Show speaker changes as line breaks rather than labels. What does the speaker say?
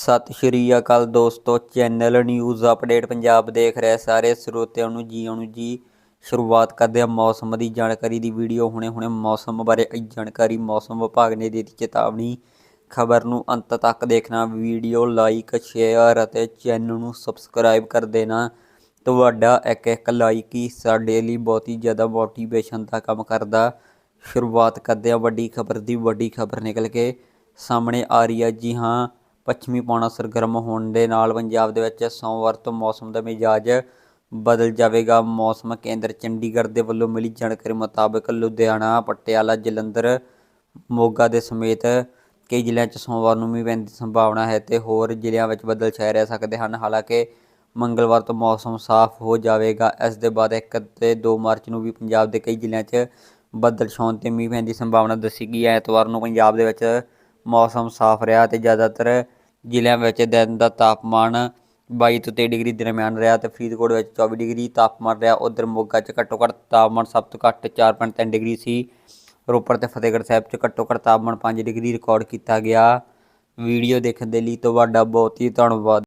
ਸਤਿ ਸ਼੍ਰੀ ਅਕਾਲ ਦੋਸਤੋ, channel news update Punjab ਦੇਖ ਰਹੇ ਸਾਰੇ ਸਰੋਤਿਆਂ ਨੂੰ ਜੀ ਆਇਆਂ ਨੂੰ ਜੀ। ਸ਼ੁਰੂਆਤ ਕਰਦੇ ਹਾਂ ਮੌਸਮ ਦੀ ਜਾਣਕਾਰੀ ਦੀ ਵੀਡੀਓ। ਹੁਣੇ ਹੁਣੇ ਮੌਸਮ ਬਾਰੇ ਜਾਣਕਾਰੀ ਮੌਸਮ ਵਿਭਾਗ ਨੇ ਦੇ ਦਿੱਤੀ ਚੇਤਾਵਨੀ। ਖਬਰ ਨੂੰ ਅੰਤ ਤੱਕ ਦੇਖਣਾ, ਵੀਡੀਓ ਲਾਈਕ, ਸ਼ੇਅਰ ਅਤੇ ਚੈਨਲ ਨੂੰ ਸਬਸਕ੍ਰਾਈਬ ਕਰ ਦੇਣਾ। ਤੁਹਾਡਾ ਇੱਕ ਇੱਕ ਲਾਈਕ ਹੀ ਸਾਡੇ ਲਈ ਬਹੁਤ ਹੀ ਜ਼ਿਆਦਾ ਮੋਟੀਵੇਸ਼ਨ ਦਾ ਕੰਮ ਕਰਦਾ। ਸ਼ੁਰੂਆਤ ਕਰਦੇ ਹਾਂ ਵੱਡੀ ਖਬਰ ਦੀ, ਵੱਡੀ ਖਬਰ ਨਿਕਲ ਕੇ ਸਾਹਮਣੇ ਆ ਰਹੀ ਹੈ। ਜੀ ਹਾਂ ਪੱਛਮੀ ਪੌਣਾ ਸਰਗਰਮ ਹੋਣ ਦੇ ਨਾਲ ਪੰਜਾਬ ਦੇ ਵਿੱਚ ਸੋਮਵਾਰ ਤੋਂ ਮੌਸਮ ਦਾ ਮਿਜਾਜ ਬਦਲ ਜਾਵੇਗਾ। ਮੌਸਮ ਕੇਂਦਰ ਚੰਡੀਗੜ੍ਹ ਦੇ ਵੱਲੋਂ ਮਿਲੀ ਜਾਣਕਾਰੀ ਮੁਤਾਬਕ ਲੁਧਿਆਣਾ, ਪਟਿਆਲਾ, ਜਲੰਧਰ, ਮੋਗਾ ਦੇ ਸਮੇਤ ਕਈ ਜ਼ਿਲ੍ਹਿਆਂ 'ਚ ਸੋਮਵਾਰ ਨੂੰ ਮੀਂਹ ਪੈਣ ਦੀ ਸੰਭਾਵਨਾ ਹੈ ਤੇ ਹੋਰ ਜ਼ਿਲ੍ਹਿਆਂ ਵਿੱਚ ਬੱਦਲ ਛਾਏ ਰਹਿ ਸਕਦੇ ਹਨ। ਹਾਲਾਂਕਿ ਮੰਗਲਵਾਰ ਤੋਂ ਮੌਸਮ ਸਾਫ਼ ਹੋ ਜਾਵੇਗਾ। ਇਸ ਦੇ ਬਾਅਦ 1 ਤੇ 2 ਮਾਰਚ ਨੂੰ ਵੀ ਪੰਜਾਬ ਦੇ ਕਈ ਜ਼ਿਲ੍ਹਿਆਂ 'ਚ ਬੱਦਲ ਛਾਉਣ ਤੇ ਮੀਂਹ ਪੈਣ ਦੀ ਸੰਭਾਵਨਾ ਦੱਸੀ ਗਈ ਹੈ। ਐਤਵਾਰ ਨੂੰ ਪੰਜਾਬ ਦੇ ਵਿੱਚ ਮੌਸਮ ਸਾਫ਼ ਰਿਹਾ ਤੇ ਜ਼ਿਆਦਾਤਰ ਜ਼ਿਲ੍ਹਿਆਂ ਵਿੱਚ ਦਿਨ ਦਾ ਤਾਪਮਾਨ 22 ਤੋਂ 23 ਡਿਗਰੀ ਦਰਮਿਆਨ ਰਿਹਾ ਤੇ ਫਰੀਦਕੋਟ ਵਿੱਚ 24 ਡਿਗਰੀ ਤਾਪਮਾਨ ਰਿਹਾ। ਉਧਰ ਮੋਗਾ 'ਚ ਘੱਟੋ ਘੱਟ ਤਾਪਮਾਨ ਸਭ ਤੋਂ ਘੱਟ 4.3 ਡਿਗਰੀ ਸੀ। ਰੋਪੜ ਤੇ ਫਤਿਹਗੜ੍ਹ ਸਾਹਿਬ 'ਚ ਘੱਟੋ ਘੱਟ ਤਾਪਮਾਨ 5 ਡਿਗਰੀ ਰਿਕਾਰਡ ਕੀਤਾ ਗਿਆ। ਵੀਡੀਓ ਦੇਖਣ ਦੇ ਲਈ ਤੁਹਾਡਾ ਬਹੁਤ ਹੀ ਧੰਨਵਾਦ।